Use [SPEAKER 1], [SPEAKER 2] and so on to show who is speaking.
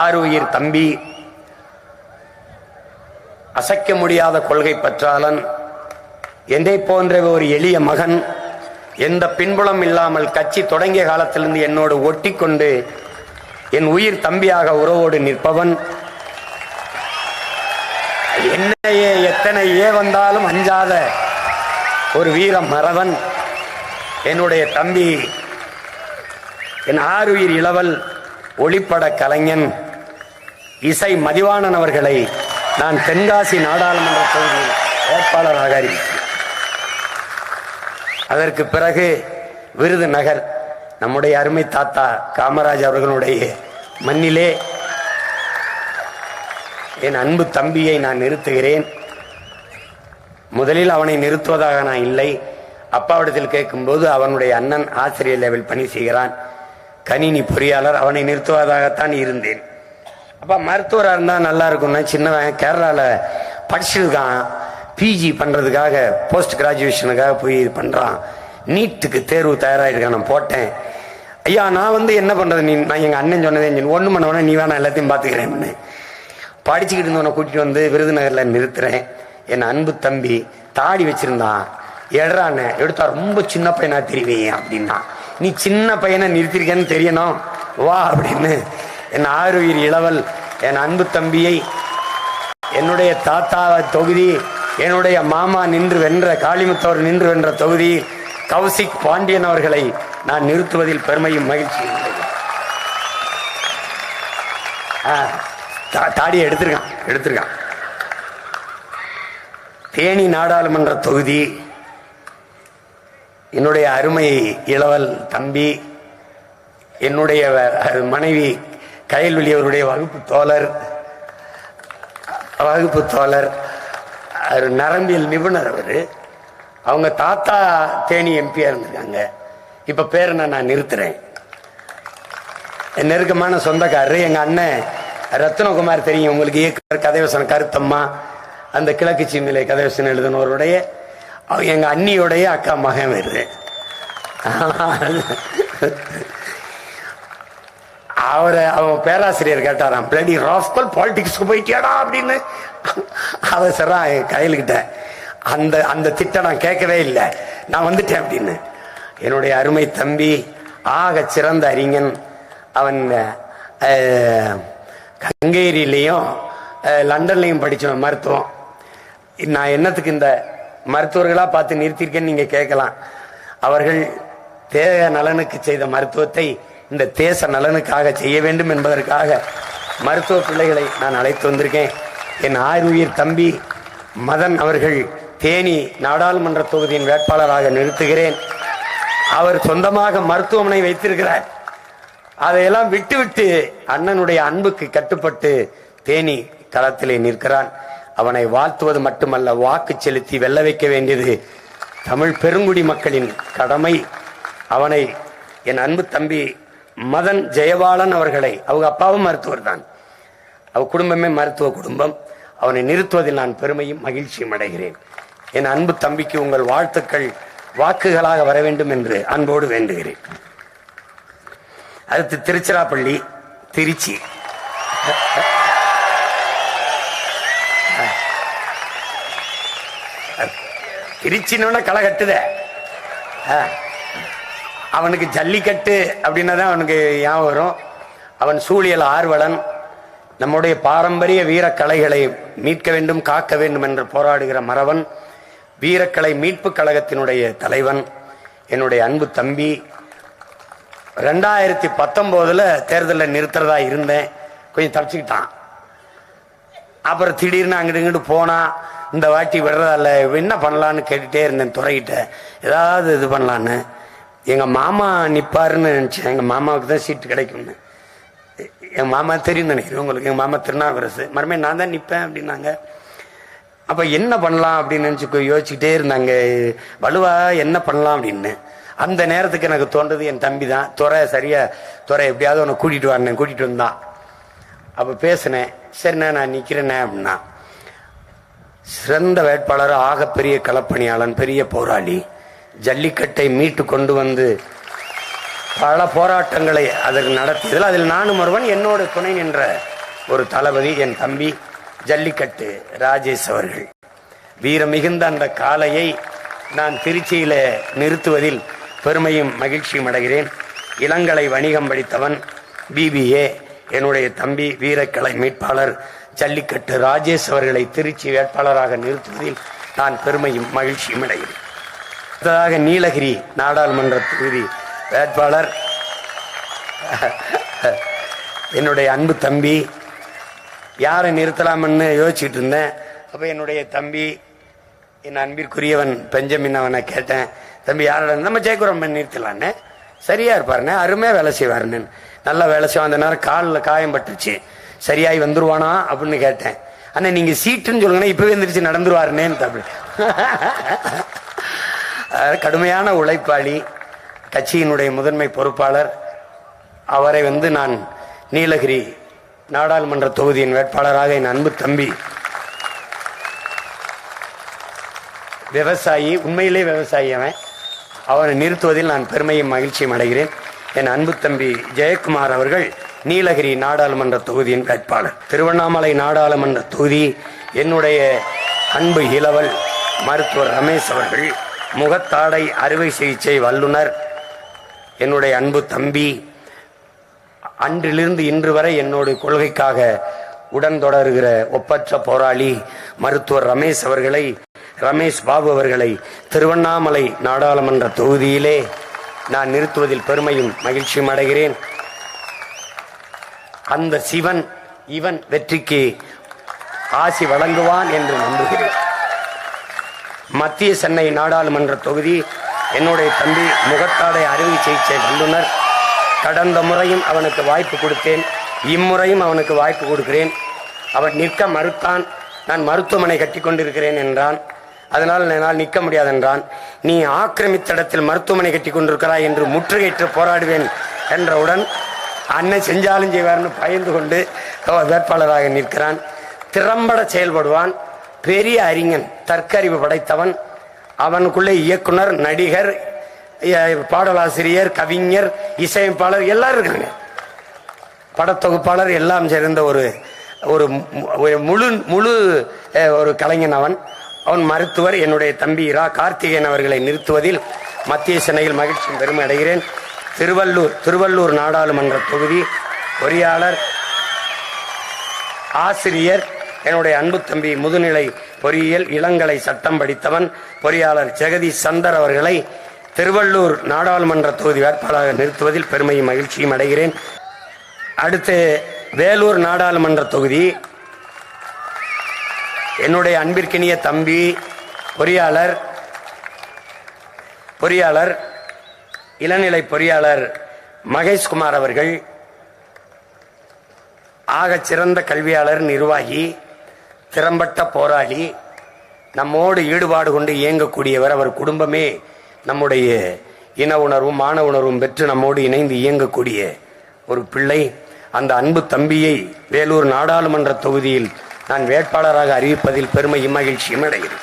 [SPEAKER 1] ஆறு உயிர் தம்பி. அசைக்க முடியாத கொள்கை பற்றாளன் என்னை போன்ற ஒரு எளிய மகன் எந்த பின்புலம் இல்லாமல் கட்சி தொடங்கிய காலத்திலிருந்து என்னோடு ஒட்டி கொண்டு என் உயிர் தம்பியாக உறவோடு நிற்பவன். என்னையே எத்தனை ஏ வந்தாலும் அஞ்சாத ஒரு வீர மறவன். என்னுடைய தம்பி என் ஆறுயிர் இளவல் ஒளிப்பட கலைஞன். இசை மதிவாணன் அவர்களை நான் தென்காசி நாடாளுமன்ற தொகுதியில் வேட்பாளராக அறிவித்தேன். அதற்கு பிறகு விருதுநகர் நம்முடைய அருமை தாத்தா காமராஜ் அவர்களுடைய மண்ணிலே என் அன்பு தம்பியை நான் நிறுத்துகிறேன். முதலில் அவனை நிறுத்துவதாக நான் இல்லை. அப்பாவிடத்தில் கேட்கும்போது அவனுடைய அண்ணன் ஆசிரியர் லெவல் பணி செய்கிறான். கணினி பொறியாளர் அவனை நிறுத்துவதாகத்தான் இருந்தேன். அப்போ மருத்துவராக இருந்தால் நல்லா இருக்கும்னா சின்னவன் கேரளாவில் படிச்சிருக்கான். பிஜி பண்ணுறதுக்காக போஸ்ட் கிராஜுவேஷனுக்காக போய் இது பண்ணுறான் நீட்டுக்கு தேர்வு தயாராகிருக்கான் நான் போட்டேன். ஐயா நான் வந்து என்ன பண்ணுறது நீ நான் எங்கள் அண்ணன் சொன்னதே ஒன்றும் பண்ண வேணா நீ வேணா எல்லாத்தையும் பார்த்துக்கிறேன்னு படிச்சுக்கிட்டு இருந்தவனை கூட்டிகிட்டு வந்து விருதுநகரில் நிறுத்துறேன். என் அன்பு தம்பி தாடி வச்சுருந்தான். எடுறான்னு எடுத்தா ரொம்ப சின்ன பையனா தெரிவிங்க அப்படின்னா. நீ சின்ன பையனை நிறுத்திருக்கேன்னு தெரியணும். வா அப்படின்னு. என் ஆறுயிர் இளவல் என் அன்பு தம்பியை என்னுடைய தாத்தா தொகுதி என்னுடைய மாமா நின்று வென்ற காளிமுத்தவர் நின்று வென்ற தொகுதி கௌசிக் பாண்டியன் அவர்களை நான் நிறுத்துவதில் பெருமையும் மகிழ்ச்சி தாடியை எடுத்திருக்கான் எடுத்திருக்கான். தேனி நாடாளுமன்ற தொகுதி என்னுடைய அருமை இளவல் தம்பி என்னுடைய மனைவி கயல்வெளி அவருடைய வகுப்பு தோழர் வகுப்பு தோழர் அவர் நரம்பியல் நிபுணர் அவர். அவங்க தாத்தா தேனி எம்பியா இருந்திருக்காங்க. இப்ப பேரை நான் நிறுத்துறேன். நெருக்கமான சொந்தக்காரர் எங்க அண்ணன் ரத்னகுமார் தெரியும். உங்களுக்கு இயக்குனர் கதைவசனம் கருத்தம்மா. அந்த கிழக்கு சீமையில கதைவசனம் எழுதினவருடைய எங்க அண்ணியுடைய அக்கா மகன் வருது அவரை அவன் பேராசிரியர் கேட்டாராம் பிளடி ராஸ்கல் பாலிடிக்ஸ்க்கு போயிட்டியாடா? அப்படின்னு. அவர் சரா கையில்கிட்ட அந்த அந்த திட்டம் நான் கேட்கவே இல்லை. நான் வந்துட்டேன் அப்படின்னு. என்னுடைய அருமை தம்பி ஆக சிறந்த அறிஞன். அவன் கங்கேரியிலையும் லண்டன்லையும் படித்தவன் மருத்துவம். நான் என்னத்துக்கு இந்த மருத்துவர்களாக பார்த்து நிறுத்தியிருக்கேன்னு நீங்கள் கேட்கலாம். அவர்கள் தேக நலனுக்கு செய்த மருத்துவத்தை இந்த தேச நலனுக்காக செய்ய வேண்டும் என்பதற்காக மருத்துவ பிள்ளைகளை நான் அழைத்து வந்திருக்கேன். என் ஆயுயிர் தம்பி மதன் அவர்கள் தேனி நாடாளுமன்ற தொகுதியின் வேட்பாளராக நிறுத்துகிறேன். அவர் சொந்தமாக மருத்துவமனை வைத்திருக்கிறார். அதையெல்லாம் விட்டுவிட்டு அண்ணனுடைய அன்புக்கு கட்டுப்பட்டு தேனி களத்திலே நிற்கிறான். அவனை வாழ்த்துவது மட்டுமல்ல வாக்கு செலுத்தி வெல்ல வைக்க வேண்டியது தமிழ் பெருங்குடி மக்களின் கடமை. அவனை என் அன்பு தம்பி மதன் ஜெயபாலன் அவர்களை அவங்க அப்பாவும் மருத்துவர் தான். அவ குடும்பமே மருத்துவ குடும்பம். அவனை நிறுத்துவதில் நான் பெருமையும் மகிழ்ச்சியும் அடைகிறேன். என் அன்பு தம்பிக்கு உங்கள் வாழ்த்துக்கள் வாக்குகளாக வர வேண்டும் என்று அன்போடு வேண்டுகிறேன். அடுத்து திருச்சிராப்பள்ளி திருச்சி. திருச்சின்னு கலகட்டுத அவனுக்கு ஜல்லிக்கட்டு அப்படின்னா தான் அவனுக்கு ஞாபகம் வரும். அவன் சூழியல் ஆர்வலன். நம்முடைய பாரம்பரிய வீரக்கலைகளை மீட்க வேண்டும் காக்க வேண்டும் என்று போராடுகிற மறவன் வீரக்கலை மீட்பு கழகத்தினுடைய தலைவன் என்னுடைய அன்பு தம்பி. ரெண்டாயிரத்தி பத்தொம்போதில் தேர்தலில் நிறுத்துறதா இருந்தேன். கொஞ்சம் தப்பிச்சுக்கிட்டான். அப்புறம் திடீர்னு அங்கிட்டு இங்கிட்டு போனால் இந்த வாட்டி விடுறதால என்ன பண்ணலான்னு கேட்டுகிட்டே இருந்தேன் துறையிட்ட ஏதாவது இது பண்ணலான்னு. எங்கள் மாமா நிற்பாருன்னு நினச்சேன். எங்கள் மாமாவுக்கு தான் சீட்டு கிடைக்கும்னு. என் மாமா தெரியும் நினைக்கிறேன் உங்களுக்கு. எங்கள் மாமா திருநாவுக்கரசு. மறுபடியும் நான் தான் நிற்பேன் அப்படின்னாங்க. அப்போ என்ன பண்ணலாம் அப்படின்னு நினச்சி யோசிச்சுக்கிட்டே இருந்தாங்க. வலுவா என்ன பண்ணலாம் அப்படின்னு. அந்த நேரத்துக்கு எனக்கு தோன்றது என் தம்பி தான். துறை சரியா துறை எப்படியாவது உன்னை கூட்டிகிட்டு வரணும் கூட்டிகிட்டு வந்தான். அப்போ பேசினேன். சரிண்ணே நான் நிற்கிறேண்ணே அப்படின்னா சிறந்த வேட்பாளர் ஆகப்பெரிய களப்பணியாளன் பெரிய போராளி ஜல்லிக்கட்டை மீட்டு கொண்டு வந்து பல போராட்டங்களை அதற்கு நடத்தியதில் அதில் நானும் ஒருவன் என்னோடு துணை நின்ற ஒரு தளபதி என் தம்பி ஜல்லிக்கட்டு ராஜேஷ் அவர்கள். வீரம் மிகுந்த அந்த காளையை நான் திருச்சியில நிறுத்துவதில் பெருமையும் மகிழ்ச்சியும் அடைகிறேன். இளங்கலை வணிகம் படித்தவன் பிபிஏ என்னுடைய தம்பி வீரக்கலை மீட்பாளர் ஜல்லிக்கட்டு ராஜேஷ் அவர்களை திருச்சி வேட்பாளராக நிறுத்துவதில் நான் பெருமையும் மகிழ்ச்சியும் அடைகிறேன். அடுத்ததாக நீலகிரி நாடாளுமன்ற தொகுதி வேட்பாளர். என்னுடைய அன்பு தம்பி. யாரை நிறுத்தலாம்னு யோசிச்சுட்டு இருந்தேன். அப்போ என்னுடைய தம்பி என் அன்பிற்குரியவன் பெஞ்சமின் அவனை கேட்டேன். தம்பி யாரோட? நம்ம ஜெயகுரம் நிறுத்தலான்னு. சரியா இருப்பாருண்ணே அருமையாக வேலை செய்வாருன்னு. நல்லா வேலை செய்வான். அந்த நேரம் காலில் காயம் பட்டுச்சு சரியாகி வந்துருவானா அப்படின்னு கேட்டேன். அண்ணா நீங்கள் சீட்டுன்னு சொல்லுங்கன்னா இப்போவே எந்திரிச்சு நடந்துருவாருனேன்னு தம்பி கடுமையான உழைப்பாளி கட்சியினுடைய முதன்மை பொறுப்பாளர். அவரை வந்து நான் நீலகிரி நாடாளுமன்ற தொகுதியின் வேட்பாளராக என் அன்பு தம்பி விவசாயி உண்மையிலே விவசாயி அவன். அவனை நிறுத்துவதில் நான் பெருமையும் மகிழ்ச்சியும் அடைகிறேன். என் அன்பு தம்பி ஜெயக்குமார் அவர்கள் நீலகிரி நாடாளுமன்ற தொகுதியின் வேட்பாளர். திருவண்ணாமலை நாடாளுமன்ற தொகுதி என்னுடைய அன்பு இளவல் மருத்துவர் ரமேஷ் அவர்கள். முகத்தாடை அறுவை சிகிச்சை வல்லுனர். என்னுடைய அன்பு தம்பி அன்றிலிருந்து இன்று வரை என்னோட கொள்கைக்காக உடன் தொடர்கிற ஒப்பற்ற போராளி மருத்துவர் ரமேஷ் அவர்களை ரமேஷ் பாபு அவர்களை திருவண்ணாமலை நாடாளுமன்ற தொகுதியிலே நான் நிறுத்துவதில் பெருமையும் மகிழ்ச்சியும் அடைகிறேன். அந்த சிவன் இவன் வெற்றிக்கு ஆசி வழங்குவான் என்று நம்புகிறேன். மத்திய சென்னை நாடாளுமன்ற தொகுதி என்னுடைய தம்பி முகத்தாடை அறுவை சிகிச்சை வல்லுநர். கடந்த முறையும் அவனுக்கு வாய்ப்பு கொடுத்தேன். இம்முறையும் அவனுக்கு வாய்ப்பு கொடுக்கிறேன். அவன் நிற்க மறுத்தான். நான் மருத்துவமனை கட்டி கொண்டிருக்கிறேன் என்றான். அதனால் என்னால் நிற்க முடியாது என்றான். நீ ஆக்கிரமித்த இடத்தில் மருத்துவமனை கட்டி கொண்டிருக்கிறாய் என்று முற்றுகையிட்டு போராடுவேன் என்றவுடன் அண்ணன் செஞ்சாலும் செய்வார்னு பயந்து கொண்டு வேட்பாளராக நிற்கிறான். திறம்பட செயல்படுவான். பெரிய அறிஞன் தற்கறிவு படைத்தவன் அவனுக்குள்ளே இயக்குனர் நடிகர் பாடலாசிரியர் கவிஞர் இசையமைப்பாளர் எல்லாரும் இருக்காங்க. படத்தொகுப்பாளர் எல்லாம் சேர்ந்த ஒரு ஒரு முழு முழு ஒரு கலைஞன் அவன். அவன் மருத்துவர் என்னுடைய தம்பி இரா கார்த்திகேயன் அவர்களை நிறுத்துவதில் மத்திய சென்னையில் மகிழ்ச்சி பெருமை அடைகிறேன். திருவள்ளூர் திருவள்ளூர் நாடாளுமன்ற தொகுதி பொறியாளர் ஆசிரியர் என்னுடைய அன்பு தம்பி முதுநிலை பொறியியல் இளங்கலை சட்டம் படித்தவன் பொறியாளர் ஜெகதீஷ் சந்தர் அவர்களை திருவள்ளூர் நாடாளுமன்ற தொகுதி வேட்பாளராக நிறுத்துவதில் பெருமையும் மகிழ்ச்சியும் அடைகிறேன். அடுத்து வேலூர் நாடாளுமன்ற தொகுதி. என்னுடைய அன்பிற்கினிய தம்பி பொறியாளர் பொறியாளர் இளநிலை பொறியாளர் மகேஷ்குமார் அவர்கள் ஆகச் சிறந்த கல்வியாளர் நிர்வாகி திறம்பட்ட போராளி நம்மோடு ஈடுபாடு கொண்டு இயங்கக்கூடியவர் அவர் குடும்பமே நம்முடைய இன உணர்வும் மான உணர்வும் பெற்று நம்மோடு இணைந்து இயங்கக்கூடிய ஒரு பிள்ளை. அந்த அன்பு தம்பியை வேலூர் நாடாளுமன்ற தொகுதியில் நான் வேட்பாளராக அறிவிப்பதில் பெருமையும் மகிழ்ச்சியும் அடைகிறேன்